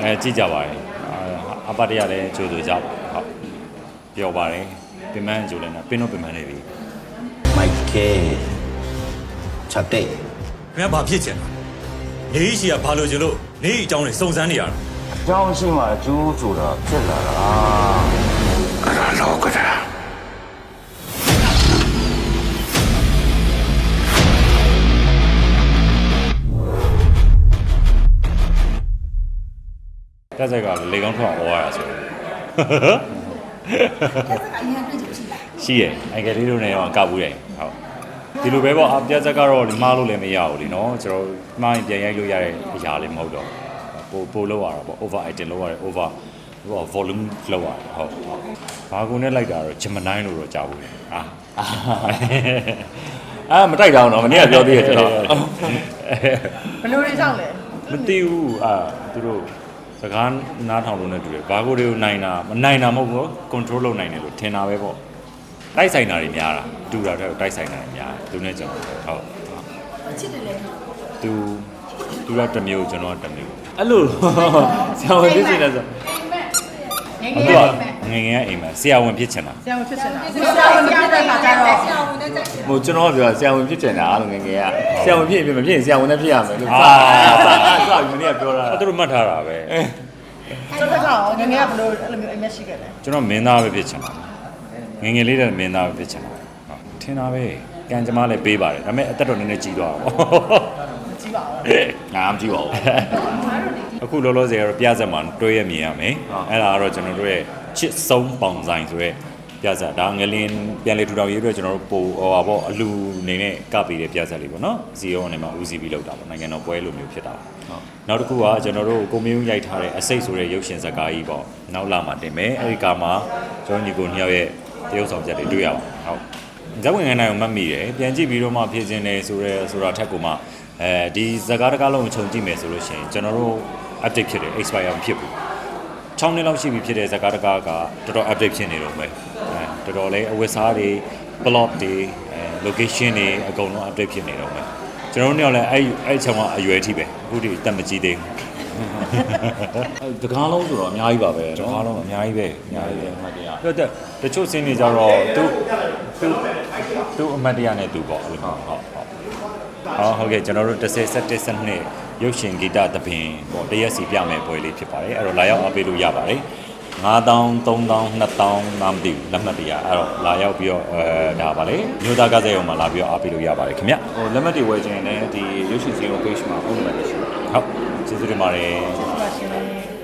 အဲကြည့်ကြပါတယ်အာအပတ်တရလည်းကြိုးတူကြပါဟုတ်ပျော်ပါတယ်ပင်မကြိုးလည်းနော်ပင်တော့ပင်မနေပြီမိုက်ကဲချက်တဲ့ခင်ဗျာဘာဖြစ်ချင်တာနေရှိကဘာလို့ချင်လို့နေအကြောင်းနဲ့စုံစမ်းနေရတာအကြောင်းရှိမှအကျိုးဆိုတာဖြစ်လာတာအဲ့ဒါလောကတာ တက်ဆက်ကလေကောင်းထွက်အောင်ဩရတာဆိုတော့ အရင်တွေ့ကြည့်ရှိလား ရှိရယ်အင်္ဂလိပ်လိုနဲ့တော့ကပ်ဘူးတယ်ဟုတ်ဒီလိုပဲပေါ့အပြတ်ဆက်ကတော့မှားလို့လည်းမရဘူးလीเนาะကျွန်တော်မှားရင်ပြန်ရိုက်လို့ရတဲ့အရာလည်းမဟုတ်တော့ပိုပိုလောက်ရတာပေါ့ over item လောက်ရတယ် over ဟို volume လောက်ရတယ်ဟုတ်ဘာကုန်နဲ့လိုက်တာတော့ Gemini လို့တော့ကြားဘူးလေအာအာမတိုက်တာအောင်တော့မနေ့ကပြောသေးတယ်ကျွန်တော် ဘယ်လိုတွေကြောင့်လဲ မသိဘူးအာသူတို့စ ကားနားထောင်လို့နဲ့တူတယ်ဘာကိုတွေကိုနိုင်တာမနိုင်တာမဟုတ်ဘူး control လုပ်နိုင်တယ်လို့ထင်တာပဲပေါ့တိုက်ဆိုင်တာတွေများတာတူတာတဲ့တိုက်ဆိုင်တာတွေများတယ်သူနဲ့ကျွန်တော်ဟုတ်ချစ်တယ်လေသူသူကတစ်မျိုးကျွန်တော်ကတစ်မျိုးအဲ့လိုဆရာဝန်ဖြစ်နေတယ်ဆိုငယ်သူငယ်ကငယ်ငယ်အိမ်မှာဆရာဝန်ဖြစ်ချင်တာဆရာဝန်ဖြစ်ချင်တာဆရာဝန်ဖြစ်တဲ့ခါကျ ဟိုကျွန်တော်ကပြောဆရာဝန်ဖြစ်ချင်တာလို့ငယ်ငယ်ကဆရာဝန်ဖြစ်ရင်ဖြစ်မဖြစ်ရင်ဆရာဝန်လည်းဖြစ်ရမယ်လို့အာစစပြီးမနေ့ကပြောတာအဲ့သူတို့မှတ်ထားတာပဲကျွန်တော်ကတော့ငယ်ငယ်ကဘယ်လိုအဲ့လိုမျိုးအမျက်ရှိခဲ့လဲကျွန်တော်မင်းသားပဲဖြစ်ချင်တာငယ်ငယ်လေးတဲ့မင်းသားပဲဖြစ်ချင်တာဟုတ်ထင်တာပဲကံကြမ္မာလည်းပေးပါတယ်ဒါပေမဲ့အသက်တော်နည်းနည်းကြီးသွားတာပေါ့ကြီးပါဦးငါမကြည့်ပါဘူးအခုလောလောဆယ်ကတော့ပြဆက်မှာတွဲရမြင်ရမယ်အဲ့ဒါကတော့ကျွန်တော်တို့ရဲ့ချစ်ဆုံးပေါင်ဆိုင်ဆိုရဲ ပြဆက်ဒါငလင်းပြန်လေထူထောင်ရေးအတွက်ကျွန်တော်တို့ပိုဟောပါပေါ့အလူအနေနဲ့ကပ်ပေးတဲ့ပြဆက်လေးပေါ့နော်ဇီယောအနေမှာဦးစီးပြီးလောက်တာပေါ့နိုင်ငံတော်ပွဲလိုမျိုးဖြစ်တာပေါ့နောက်တစ်ခုကကျွန်တော်တို့ကိုမျိုးရိုက်ထားတဲ့အစိတ်ဆိုတဲ့ရုပ်ရှင်ဇာတ်ကားကြီးပေါ့နောက်လာမှတင်မယ်အဲ့ဒီကာမှာကျွန်တော်ညီကိုနှစ်ယောက်ရဲ့တရုပ်ဆောင်ချက်တွေတွေ့ရပါဟုတ်ဇက်ဝင်ငန်းနိုင်ကိုမှတ်မိတယ်ပြန်ကြည့်ပြီးတော့မှဖြစ်ခြင်းတယ်ဆိုရဲဆိုတာထက်ကိုမှအဲဒီဇာတ်ကားတစ်ကားလုံးကိုခြုံကြည့်မယ်ဆိုလို့ရှိရင်ကျွန်တော်တို့ update ဖြစ်တယ် expire မဖြစ်ဘူး 6နှစ်လောက်ရှိပြီဖြစ်တဲ့ဇကာတကာကတော်တော် update ဖြစ်နေတော့မယ်အဲတော်တော်လေးအဝတ်စားတွေ plot တွေ location တွေအကုန်လုံး update ဖြစ်နေတော့မယ်ကျွန်တော်တို့ညောင်းလည်းအဲ့အဲ့ချောင်းကအရွယ်ထိပဲအခုဒီတက်မကြည့်သေးဘူးတကားလုံးဆိုတော့အများကြီးပါပဲတကားလုံးအများကြီးပဲအများကြီးပဲအမှတ်တရတော်တော်တချို့စင်းတွေကြတော့သူသူသူအမှတ်တရနဲ့သူပေါ့ဟုတ်ဟုတ်ဟုတ် ဟောဟုတ်ကဲ့ကျွန်တော်တို့30 17 12ရုပ်ရှင်ဂီတသဘင်ပေါ့တရက်စီပြမယ်ပွဲလေးဖြစ်ပါတယ်အဲ့တော့လာရောက်အားပေးလို့ရပါတယ်9000 3000 2000နာမသိဘူးလက်မှတ်တရားအဲ့တော့လာရောက်ပြီးတော့အဲဒါပါလေမြို့သားကစားရုံမှာလာပြီးတော့အားပေးလို့ရပါတယ်ခင်ဗျဟိုလက်မှတ်တွေဝယ်ခြင်းနဲ့ဒီရုပ်ရှင်စီကို page မှာဖုန်းနံပါတ်တွေရှိတယ်ဟုတ်ကျေးဇူးတင်ပါတယ်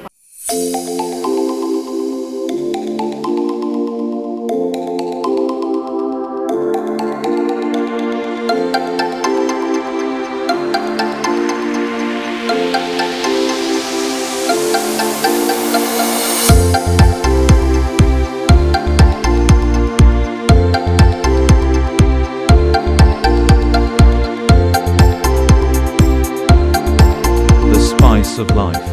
of life.